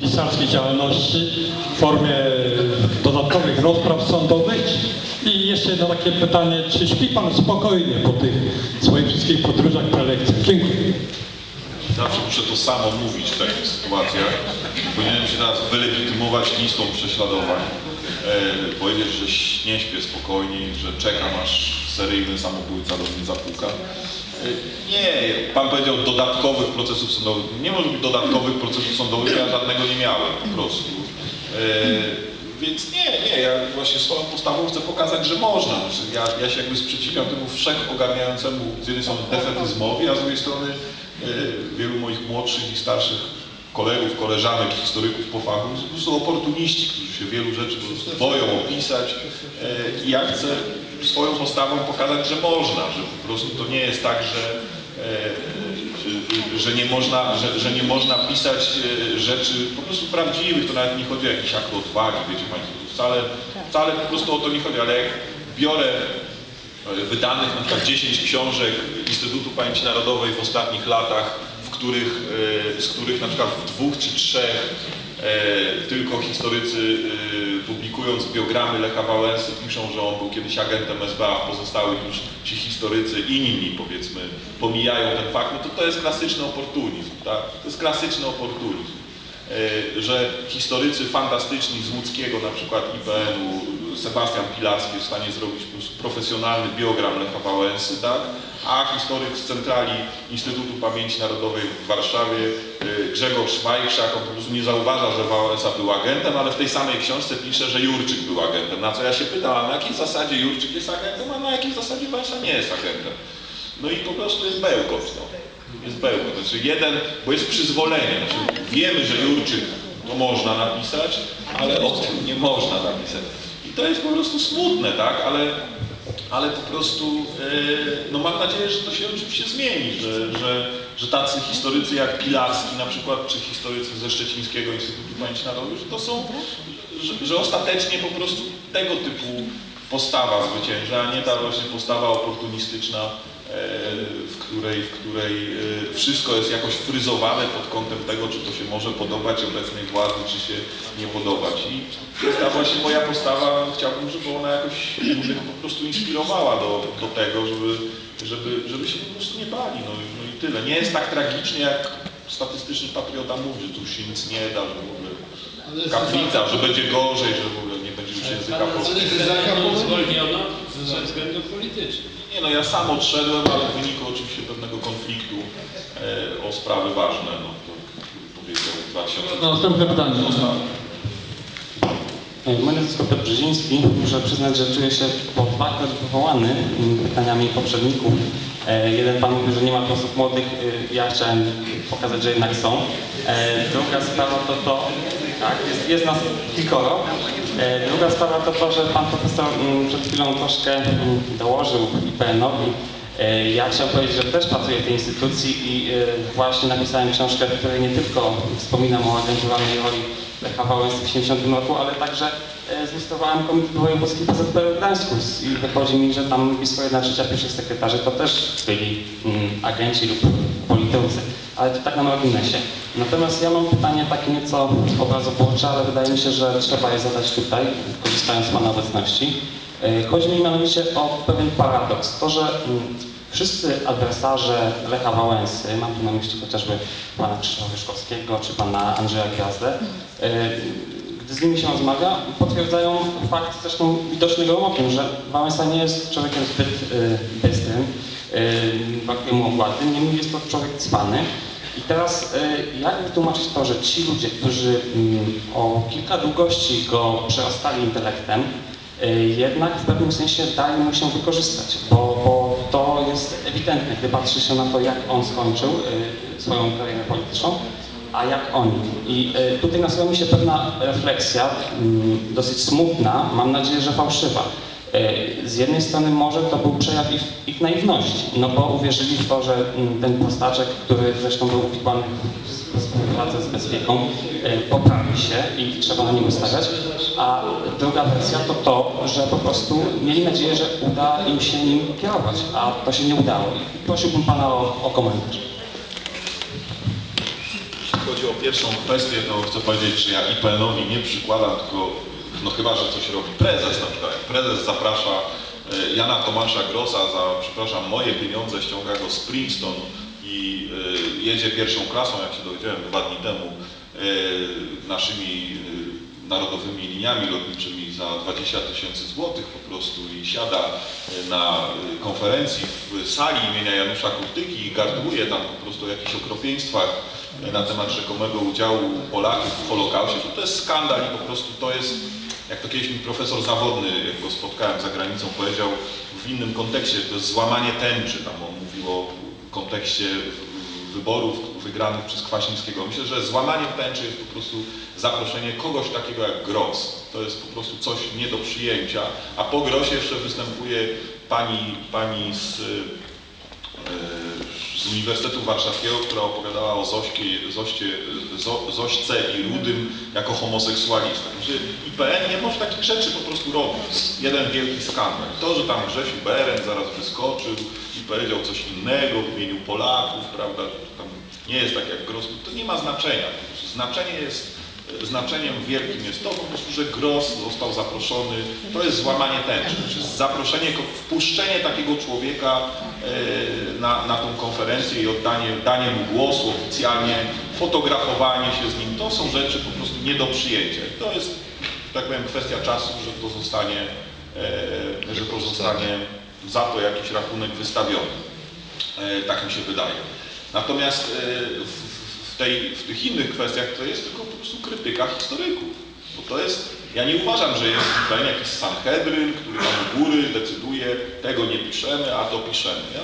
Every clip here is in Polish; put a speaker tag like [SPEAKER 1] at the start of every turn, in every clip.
[SPEAKER 1] pisarskiej działalności w formie dodatkowych rozpraw sądowych. I jeszcze jedno takie pytanie, czy śpi Pan spokojnie po tych swoich wszystkich podróżach, prelekcjach? Dziękuję.
[SPEAKER 2] Zawsze muszę to samo mówić w takich sytuacjach. Powinienem się teraz wylegitymować listą prześladowań. E, powiedzieć, że nie śpię spokojnie, że czekam aż seryjny samobójca do mnie zapuka. Nie, pan powiedział dodatkowych procesów sądowych. Nie może być dodatkowych procesów sądowych, ja żadnego nie miałem po prostu. E, więc nie, nie, ja właśnie swoją postawą chcę pokazać, że można. Ja, ja się jakby sprzeciwiam temu wszechogarniającemu z jednej strony defetyzmowi, a z drugiej strony e, wielu moich młodszych i starszych kolegów, koleżanek, historyków po fachu, to prostu oportuniści, którzy się wielu rzeczy boją opisać e, i ja chcę swoją postawą pokazać, że można, że po prostu to nie jest tak, że e, że, nie można, że, że nie można pisać e, rzeczy po prostu prawdziwych, to nawet nie chodzi o jakiś akt odwagi, wiecie Państwo, wcale, wcale po prostu o to nie chodzi, ale jak biorę e, wydanych na przykład 10 książek Instytutu Pamięci Narodowej w ostatnich latach, w których, z których na przykład w dwóch czy trzech tylko historycy e, publikując biogramy Lecha Wałęsy piszą, że on był kiedyś agentem SBA, a pozostałych już ci historycy inni powiedzmy pomijają ten fakt, no to to jest klasyczny oportunizm, tak? To jest klasyczny oportunizm. E, że historycy fantastyczni z łódzkiego na przykład IPN-u, Sebastian Pilarski jest w stanie zrobić profesjonalny biogram Lecha Wałęsy, tak? a historyk z centrali Instytutu Pamięci Narodowej w Warszawie, e, Grzegorz Wajkszak, on po prostu nie zauważa, że Wałęsa był agentem, ale w tej samej książce pisze, że Jurczyk był agentem. Na co ja się pytam, a na jakiej zasadzie Jurczyk jest agentem, a na jakiej zasadzie Wałęsa nie jest agentem? No i po prostu jest bełkot. No jest bełkot. Znaczy jeden, bo jest przyzwolenie. Znaczy wiemy, że Jurczyk to można napisać, ale o tym nie można napisać. I to jest po prostu smutne, tak? Ale, ale po prostu yy, no mam nadzieję, że to się oczywiście zmieni, że, że, że tacy historycy jak Pilarski na przykład, czy historycy ze Szczecińskiego Instytutu Pamięci Narodowej, że to są, że, że ostatecznie po prostu tego typu postawa zwycięża, a nie ta właśnie postawa oportunistyczna, w której, w której e, wszystko jest jakoś fryzowane pod kątem tego, czy to się może podobać obecnej władzy, czy się nie podobać. I to jest ta właśnie moja postawa, chciałbym, żeby ona jakoś innych po prostu inspirowała do, do tego, żeby, żeby, żeby się po prostu nie bali. No, no i tyle. Nie jest tak tragicznie, jak statystyczny patriota mówi, że tu się nic nie da, że w ogóle kaplica, że będzie gorzej, że w ogóle nie będzie już języka polskiego.
[SPEAKER 3] zwolniono ze względów politycznych.
[SPEAKER 2] Nie no, ja sam odszedłem, ale w wyniku oczywiście pewnego konfliktu e, o sprawy ważne, no to powiedział w 2000.
[SPEAKER 1] Następne pytanie.
[SPEAKER 4] Piotr Brzeziński. Muszę przyznać, że czuję się po dwakroć wywołany pytaniami poprzedników. E, Jeden pan mówił, że nie ma tu osób młodych. E, Ja chciałem pokazać, że jednak są. E, Druga sprawa to to, tak, jest, jest nas kilkoro. E, Druga sprawa to to, że pan profesor mm, przed chwilą troszkę mm, dołożył IPN-owi. E, Ja chciałem powiedzieć, że też pracuję w tej instytucji i e, właśnie napisałem książkę, w której nie tylko wspominam o agenturalnej roli Lecha Wałęsy w 70 roku, ale także zlistowałem Komitet Wojewódzki PZPR w Gdańsku i wychodzi mi, że tam blisko 1 trzecia pierwszych sekretarzy to też byli mm, agenci lub politycy, ale to tak na marginesie. Natomiast ja mam pytanie takie nieco obrazoburcze, ale wydaje mi się, że trzeba je zadać tutaj, korzystając z Pana obecności. E, Chodzi mi mianowicie o pewien paradoks. To, że mm, wszyscy adwersarze Lecha Wałęsy, mam tu na myśli chociażby pana Krzysztofa Wyszkowskiego czy pana Andrzeja Gwiazdę, e, gdy z nimi się rozmawia, potwierdzają fakt zresztą widoczny gołym że Wałęsa nie jest człowiekiem zbyt e, bystrym, brakuje mu ogłady, niemniej jest to człowiek cwany. I teraz e, jak wytłumaczyć to, że ci ludzie, którzy mm, o kilka długości go przerastali intelektem, e, jednak w pewnym sensie dali mu się wykorzystać, bo, bo to jest ewidentne, gdy patrzy się na to, jak on skończył swoją karierę polityczną, a jak oni. I tutaj nasuwa mi się pewna refleksja, mm, dosyć smutna, mam nadzieję, że fałszywa. E, Z jednej strony może to był przejaw ich, ich naiwności, no bo uwierzyli w to, że mm, ten prostaczek, który zresztą był uwikłany w współpracę z bezpieką, e, poprawi się i trzeba na niego stawiać. A druga wersja to to, że po prostu mieli nadzieję, że uda im się nim kierować, a to się nie udało. Prosiłbym Pana o, o komentarz.
[SPEAKER 2] Jeśli chodzi o pierwszą kwestię, to chcę powiedzieć, że ja IPN-owi nie przykładam, tylko no chyba, że coś robi prezes na przykład. Jak prezes zaprasza e, Jana Tomasza Grossa za, przepraszam, moje pieniądze, ściąga go z Princeton i e, jedzie pierwszą klasą, jak się dowiedziałem dwa dni temu, e, naszymi narodowymi liniami lotniczymi za 20 tysięcy złotych po prostu i siada na konferencji w sali imienia Janusza Kurtyki i gardłuje tam po prostu o jakichś okropieństwach na temat rzekomego udziału Polaków w Holokauście, to jest skandal i po prostu to jest, jak to kiedyś mi profesor zawodny, jak go spotkałem za granicą, powiedział w innym kontekście, to jest złamanie tęczy, tam on mówił o kontekście wyborów wygranych przez Kwaśniewskiego. Myślę, że złamanie tęczy jest po prostu zaproszenie kogoś takiego jak Gross. To jest po prostu coś nie do przyjęcia. A po Grossie jeszcze występuje pani, pani z, e, z Uniwersytetu Warszawskiego, która opowiadała o Zośkie, Zoście, Zo, Zośce i Rudym jako homoseksualistach. Znaczy, IPN nie może takich rzeczy po prostu robić. Jeden wielki skandal. To, że tam Grzesiu Beren zaraz wyskoczył i powiedział coś innego w imieniu Polaków, prawda, tam nie jest tak jak Gross, to nie ma znaczenia. Znaczenie jest, znaczeniem wielkim jest to po prostu, że Gross został zaproszony, to jest złamanie tęczy, to jest zaproszenie, wpuszczenie takiego człowieka e, na, na tą konferencję i oddanie danie mu głosu oficjalnie, fotografowanie się z nim, to są rzeczy po prostu nie do przyjęcia. To jest, tak powiem, kwestia czasu, że to zostanie, e, że to zostanie za to jakiś rachunek wystawiony. E, Tak mi się wydaje. Natomiast tej, w tych innych kwestiach to jest tylko po prostu krytyka historyków. Bo to jest, ja nie uważam, że jest tutaj jakiś Sanhedryn, który tam u góry decyduje, tego nie piszemy, a to piszemy. Ja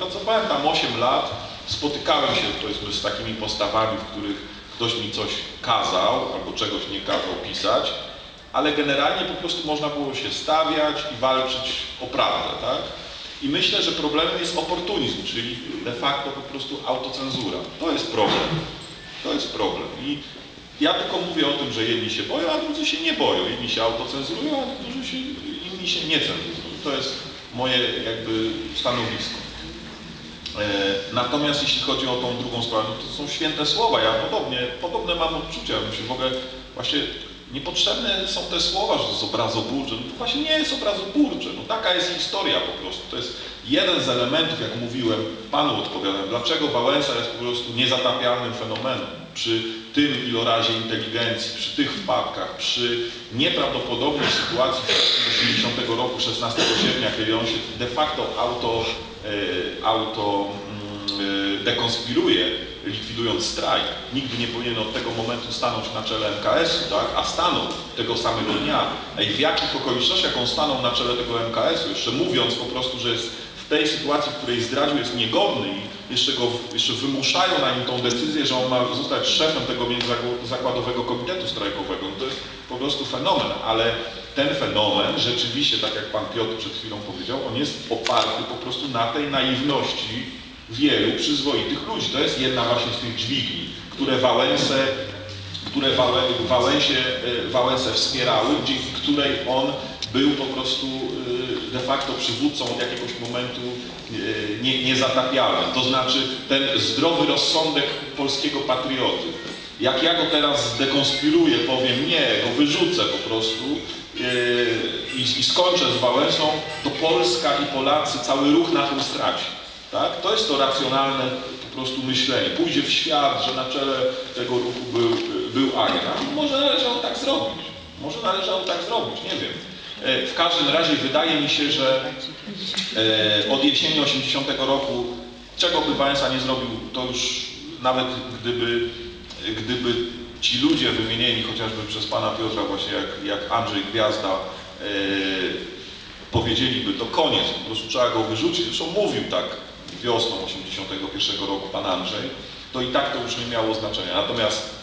[SPEAKER 2] pracowałem tam 8 lat, spotykałem się powiedzmy z takimi postawami, w których ktoś mi coś kazał albo czegoś nie kazał pisać, ale generalnie po prostu można było się stawiać i walczyć o prawdę, tak? I myślę, że problemem jest oportunizm, czyli de facto po prostu autocenzura. To jest problem. To jest problem. I ja tylko mówię o tym, że jedni się boją, a drudzy się nie boją. Jedni się autocenzurują, a drudzy się, inni się nie cenzurują. To jest moje jakby stanowisko. E, Natomiast jeśli chodzi o tą drugą no to są święte słowa. Ja podobnie, podobne mam odczucia. Myślę, w ogóle właśnie niepotrzebne są te słowa, że to jest obrazoburcze. No to właśnie nie jest obrazoburcze. No taka jest historia po prostu. To jest jeden z elementów, jak mówiłem, Panu odpowiadałem, dlaczego Wałęsa jest po prostu niezatapialnym fenomenem. Przy tym ilorazie inteligencji, przy tych wpadkach, przy nieprawdopodobnej sytuacji 80 roku, 16 sierpnia, kiedy on się de facto auto, e, auto mm, e, dekonspiruje, likwidując strajk. Nigdy nie powinien od tego momentu stanąć na czele MKS-u, tak? a stanął tego samego dnia. Ej, w jakich okolicznościach on stanął na czele tego MKS-u, jeszcze mówiąc po prostu, że jest w tej sytuacji, w której zdradził, jest niegodny i jeszcze, go, jeszcze wymuszają na nim tą decyzję, że on ma zostać szefem tego międzyzakładowego komitetu strajkowego. No to jest po prostu fenomen, ale ten fenomen rzeczywiście, tak jak pan Piotr przed chwilą powiedział, on jest oparty po prostu na tej naiwności wielu przyzwoitych ludzi. To jest jedna właśnie z tych dźwigni, które Wałęsę, które Wałę, Wałęsie, e, Wałęsę wspierały, dzięki której on był po prostu e, de facto przywódcą od jakiegoś momentu e, nie, niezatapialnym. To znaczy ten zdrowy rozsądek polskiego patrioty. Jak ja go teraz zdekonspiruję, powiem nie, go wyrzucę po prostu i, i skończę z Wałęsą, to Polska i Polacy cały ruch na tym straci. Tak? To jest to racjonalne po prostu myślenie. Pójdzie w świat, że na czele tego ruchu był, był. Może należało tak zrobić. Może należało tak zrobić, nie wiem. E, W każdym razie wydaje mi się, że e, od jesieni 80 roku, czego by Wałęsa nie zrobił, to już nawet gdyby, gdyby ci ludzie wymienieni chociażby przez pana Piotra, właśnie jak, jak Andrzej Gwiazda, e, powiedzieliby, to koniec, po prostu trzeba go wyrzucić. Zresztą mówił tak wiosną 81 roku pan Andrzej, to i tak to już nie miało znaczenia. Natomiast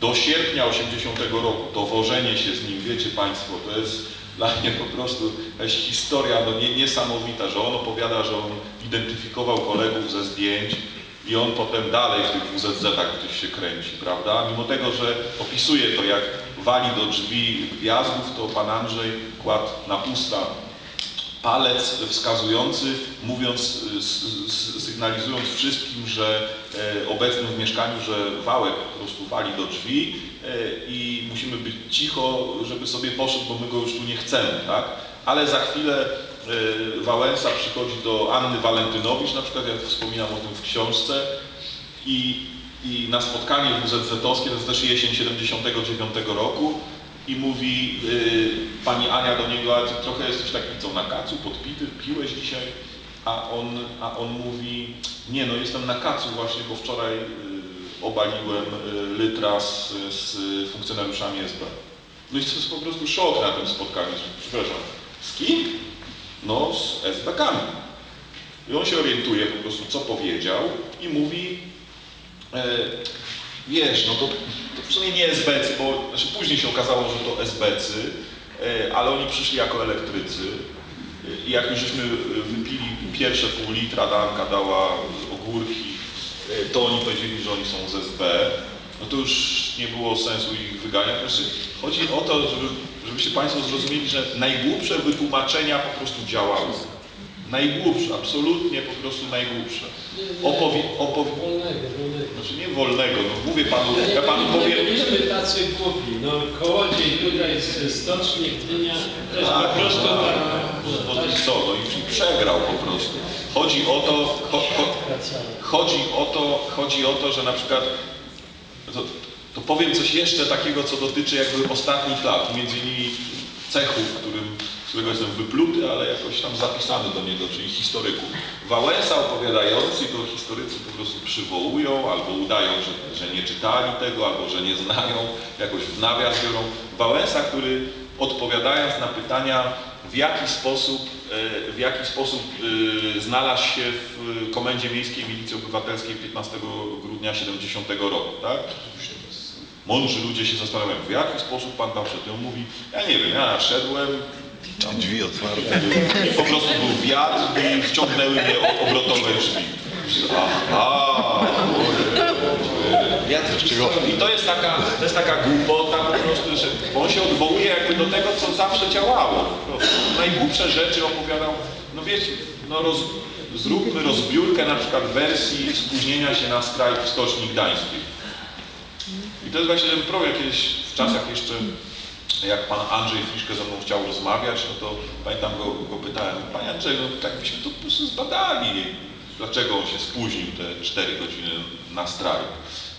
[SPEAKER 2] do sierpnia 80 roku to wożenie się z nim, wiecie Państwo, to jest dla mnie po prostu jakaś historia no, nie, niesamowita, że on opowiada, że on identyfikował kolegów ze zdjęć i on potem dalej w tych WZZ-ach gdzieś się kręci, prawda? Mimo tego, że opisuje to, jak wali do drzwi wjazdów, to pan Andrzej kładł na usta palec wskazujący, mówiąc, sygnalizując wszystkim, że e, obecnym w mieszkaniu, że wałek po prostu wali do drzwi e, i musimy być cicho, żeby sobie poszedł, bo my go już tu nie chcemy, tak? Ale za chwilę e, Wałęsa przychodzi do Anny Walentynowicz, na przykład, jak wspominam o tym w książce, i, i na spotkanie WZZ-owskie, to jest też jesień 79 roku i mówi y, pani Ania do niego, ale ty trochę jesteś taki co na kacu, podpity, piłeś dzisiaj? A on, a on mówi, nie no jestem na kacu właśnie, bo wczoraj y, obaliłem y, lytra z, z funkcjonariuszami SB. No i to jest po prostu szok na tym spotkaniu, przepraszam, z kim? No z SB-kami. I on się orientuje po prostu, co powiedział i mówi, e, wiesz, no to w sumie nie SBcy, bo znaczy później się okazało, że to SBcy, e, ale oni przyszli jako elektrycy. E, I jak już żeśmy wypili pierwsze pół litra, Danka dała ogórki, e, to oni powiedzieli, że oni są z SB. No to już nie było sensu ich wyganiać. Znaczy, chodzi o to, żeby, żebyście Państwo zrozumieli, że najgłupsze wytłumaczenia po prostu działały. Najgłupsze, absolutnie po prostu najgłupsze.
[SPEAKER 3] Wolnego, wolnego.
[SPEAKER 2] Znaczy nie wolnego, no mówię panu, ja panu
[SPEAKER 3] nie
[SPEAKER 2] powiem,
[SPEAKER 3] byliśmy tacy głupi. No kołodziej tutaj z stoczni Gdynia też
[SPEAKER 2] Tak,
[SPEAKER 3] po prostu
[SPEAKER 2] tak. no to co, no i przegrał po prostu. Chodzi o to, cho, cho, chodzi o to, chodzi o to, że na przykład, to, to powiem coś jeszcze takiego, co dotyczy jakby ostatnich lat, między innymi cechu, którym, z którego jestem wypluty, ale jakoś tam zapisany do niego, czyli historyku. Wałęsa opowiadający, to historycy po prostu przywołują, albo udają, że, że nie czytali tego, albo że nie znają, jakoś w nawias biorą. Wałęsa, który odpowiadając na pytania, w jaki sposób, e, w jaki sposób e, znalazł się w Komendzie Miejskiej Milicji Obywatelskiej 15 grudnia 70 roku, tak? Mądrzy ludzie się zastanawiają, w jaki sposób pan tam szedł. I on mówi, ja nie wiem, ja szedłem,
[SPEAKER 5] drzwi otwarte.
[SPEAKER 2] i po prostu był wiatr i wciągnęły mnie obrotowe drzwi. Aha,
[SPEAKER 5] Wiatr?
[SPEAKER 2] I to jest taka, to jest taka głupota po prostu, że on się odwołuje jakby do tego, co zawsze działało. Najgłupsze rzeczy opowiadał, no wiecie, no roz, zróbmy rozbiórkę na przykład wersji spóźnienia się na strajk w Stoczni Gdańskiej. I to jest właśnie ten problem, kiedyś w czasach jeszcze, jak pan Andrzej Friszke ze mną chciał rozmawiać, no to pamiętam go, go pytałem, panie Andrzej, no tak byśmy to po prostu zbadali, dlaczego on się spóźnił te 4 godziny na strajk.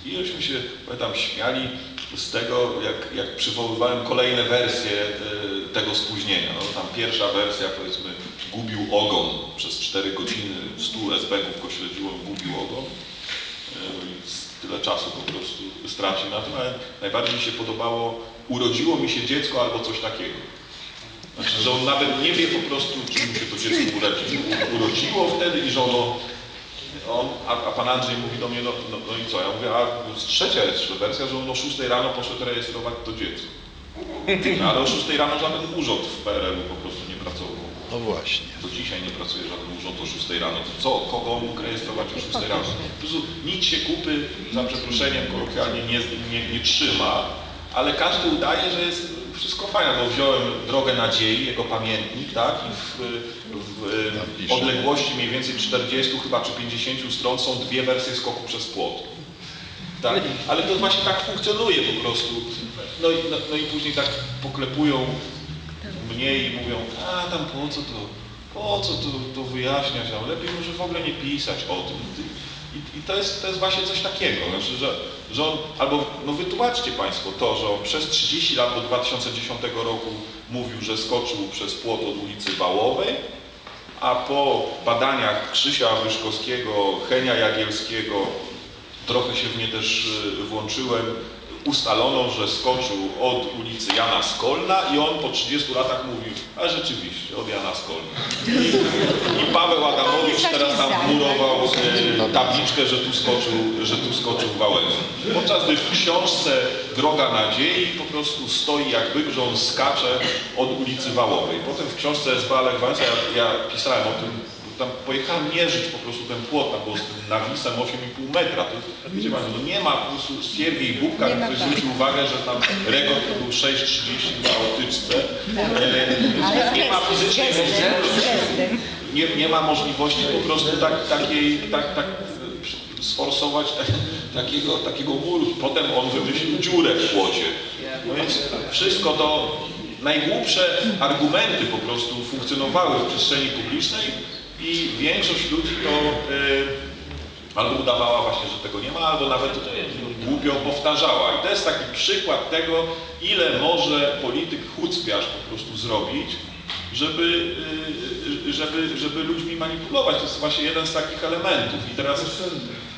[SPEAKER 2] I żeśmy się, pamiętam, śmiali z tego, jak, jak przywoływałem kolejne wersje e, tego spóźnienia. No, tam pierwsza wersja, powiedzmy, gubił ogon przez 4 godziny, 100 SB-ków go śledziło, gubił ogon. E, Tyle czasu po prostu stracił na tym, ale najbardziej mi się podobało, urodziło mi się dziecko albo coś takiego. Znaczy, że on nawet nie wie po prostu, czy mu się to dziecko urodziło, urodziło wtedy i że ono, on, a, a pan Andrzej mówi do mnie, no, no, no i co? Ja mówię, a trzecia jest wersja, że on o 6 rano poszedł rejestrować to dziecko. No, ale o 6 rano żaden urząd w PRL-u po prostu nie pracował.
[SPEAKER 5] No właśnie.
[SPEAKER 2] Do dzisiaj nie pracuje żaden urząd o 6 rano. To co? Kogo on mógł rejestrować o 6 rano? Po prostu nic się kupy, za przeproszeniem kolokwialnie, nie, nie, nie trzyma, ale każdy udaje, że jest wszystko fajne. Bo wziąłem Drogę Nadziei, jego pamiętnik, tak? I w, w, w odległości mniej więcej 40 chyba czy 50 stron są dwie wersje skoku przez płot. Tak? Ale to właśnie tak funkcjonuje po prostu. No i, no, no i później tak poklepują mnie i mówią, a tam po co to, po co to, to wyjaśniać, a lepiej może w ogóle nie pisać o tym. I, to, jest, to jest właśnie coś takiego, znaczy, że, że on, albo no wytłumaczcie Państwo to, że on przez 30 lat do 2010 roku mówił, że skoczył przez płot od ulicy Wałowej, a po badaniach Krzysia Wyszkowskiego, Henia Jagielskiego, trochę się w nie też y, włączyłem, ustalono, że skoczył od ulicy Jana Skolna i on po 30 latach mówił, a rzeczywiście, od Jana Skolna. I, i Paweł Adamowicz teraz tam murował y, tabliczkę, że tu skoczył, że tu skoczył Wałęsa. Podczas gdy w książce Droga Nadziei po prostu stoi jakby, że on skacze od ulicy Wałowej. Potem w książce SB Lech Wałęsa, ja, ja pisałem o tym tam pojechałem mierzyć po prostu ten płot, tam było z tym nawisem 8,5 metra. To, wiecie Państwo, no nie ma po prostu Siergiej Bubka,
[SPEAKER 6] Nie ma
[SPEAKER 2] który zwrócił uwagę, że tam rekord to był 6,30 na otyczce. E, nie ma
[SPEAKER 6] z gestem.
[SPEAKER 2] nie, nie ma możliwości po prostu tak, takiej, tak, tak sforsować tak, takiego, takiego muru. Potem on wymyślił dziurę w płocie. No więc wszystko to, najgłupsze argumenty po prostu funkcjonowały w przestrzeni publicznej i większość ludzi to e, albo udawała właśnie, że tego nie ma, albo nawet głupio powtarzała. I to jest taki przykład tego, ile może polityk chucpiarz po prostu zrobić, żeby, y, żeby, żeby ludźmi manipulować. To jest właśnie jeden z takich elementów. I teraz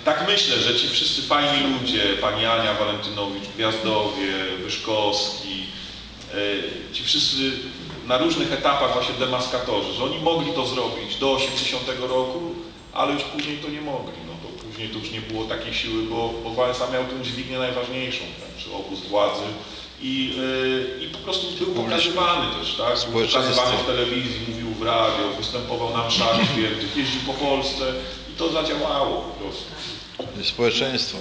[SPEAKER 2] tak myślę, że ci wszyscy fajni ludzie, pani Ania Walentynowicz, Gwiazdowie, Wyszkowski, y, ci wszyscy na różnych etapach właśnie demaskatorzy, że oni mogli to zrobić do 80 roku, ale już później to nie mogli. No to później to już nie było takiej siły, bo, bo Wałęsa miał tę dźwignię najważniejszą, tak, czy obóz władzy. I, yy, I po prostu był pokazywany też, tak? Był pokazywany w telewizji, mówił w radio, występował na mszach świętych, jeździł po Polsce i to zadziałało po prostu.
[SPEAKER 5] Społeczeństwo.